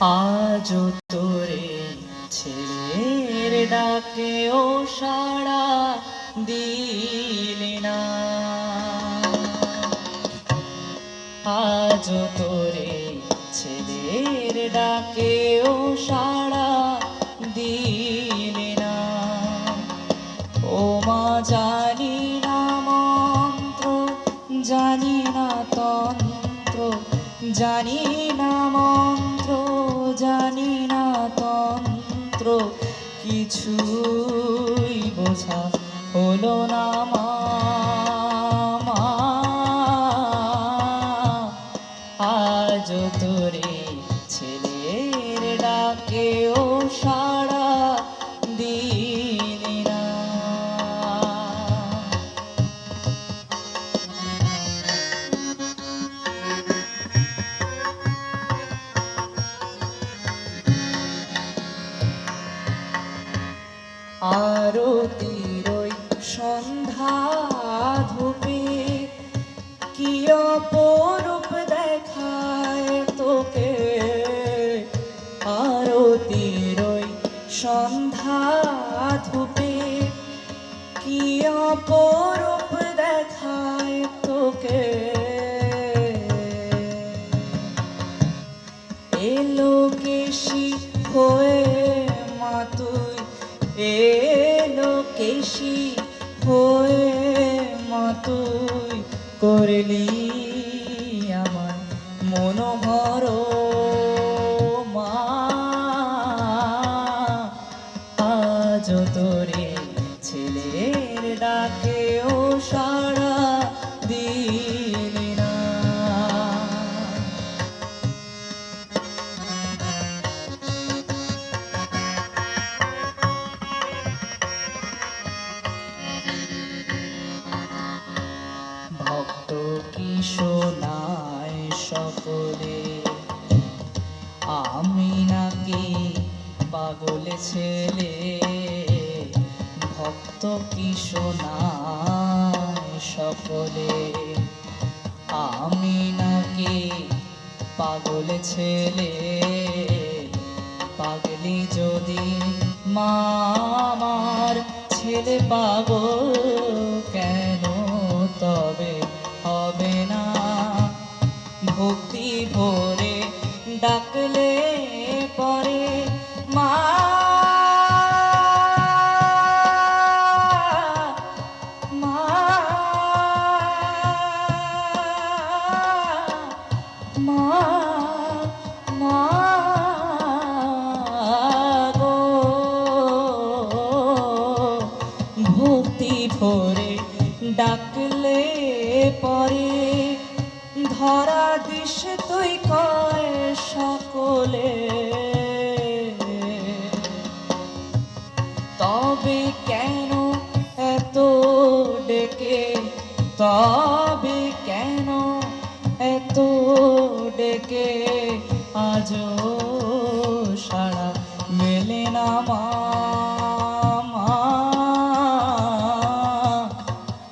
আজ তোরে ছেলের ডাকে ও সাড়া দিলি না। আজ তোরে ছেলের ডাকে ও সাড়া দিলি না। ও মা, জানি না মন্ত্র, জানি না তন্ত্র জানি না মন্ত্র জানি না তন্ত্র, কিছুই বোঝা হলো না মা। আজ তোরে ছেলের ডাকে ও সাড়া আরতির ওই সন্ধ্যা ধূপে কি অপরূপ দেখায় তোকে? আরতির ওই সন্ধ্যা ধূপে কি অপরূপ কেশি হয়ে মতুই করলি আমার মনোহর মা। আজ তোরে ছেলের ডাকে ভক্ত কি শোনায় সকলে? আমি নাকি পাগল ছেলে? ভক্ত কি শোনায় সকলে? আমি নাকি পাগল ছেলে? পাগলি যদি মামার ছেলে পাগল কেন তবে? ভক্তি ভরে ডাকলে পরে মা ভক্তি ভরে ডাকলে পরে ধরা দিস তুই কয় সকলে। তবে কেন এত ডেকে? তবে কেন এত ডেকে? আজ সারা মেলে না মা।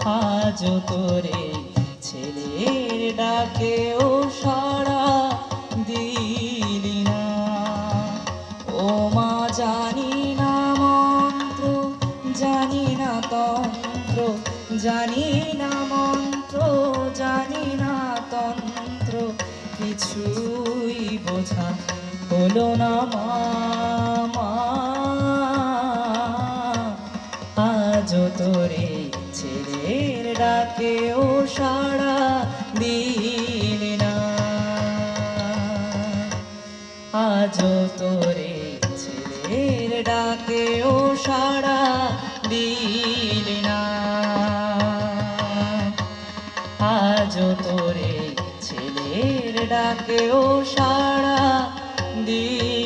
আজ তোরে ছেলের ডাকে ও সাড়া দিলি না ও মা, জানি না মন্ত্র, জানি না তন্ত্র, জানি না মন্ত্র, জানি না তন্ত্র, কিছুই বোঝা হলো না মা। আজ তোরে ছেলের ডাকে ও সাড়া দিলি না আজ তোরে ছেলের ডাকে ও সাড়া দিলি।